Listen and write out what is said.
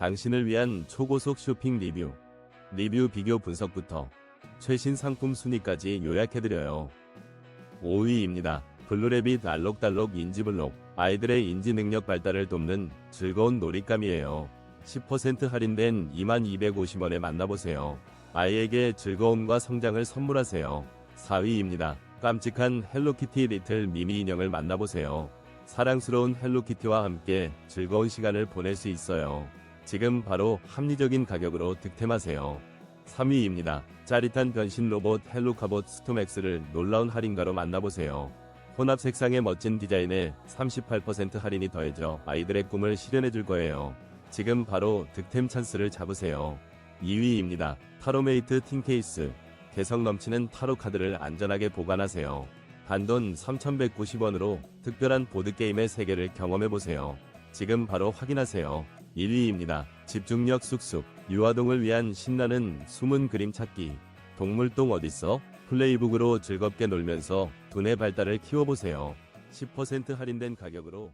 당신을 위한 초고속 쇼핑 리뷰. 리뷰 비교 분석부터 최신 상품 순위까지 요약해드려요. 5위입니다. 블루레빗 알록달록 인지블록. 아이들의 인지 능력 발달을 돕는 즐거운 놀잇감이에요. 10% 할인된 2250원에 만나보세요. 아이에게 즐거움과 성장을 선물하세요. 4위입니다. 깜찍한 헬로키티 리틀 미미 인형을 만나보세요. 사랑스러운 헬로키티와 함께 즐거운 시간을 보낼 수 있어요. 지금 바로 합리적인 가격으로 득템하세요. 3위입니다. 짜릿한 변신 로봇 헬로카봇 스톰엑스를 놀라운 할인가로 만나보세요. 혼합 색상의 멋진 디자인에 38% 할인이 더해져 아이들의 꿈을 실현해 줄 거예요. 지금 바로 득템 찬스를 잡으세요. 2위입니다. 타로메이트 틴케이스. 개성 넘치는 타로 카드를 안전하게 보관하세요. 단돈 3,190원으로 특별한 보드게임의 세계를 경험해보세요. 지금 바로 확인하세요. 1위입니다. 집중력 쑥쑥. 유아동을 위한 신나는 숨은 그림 찾기. 동물똥 어딨어? 플레이북으로 즐겁게 놀면서 두뇌 발달을 키워보세요. 10% 할인된 가격으로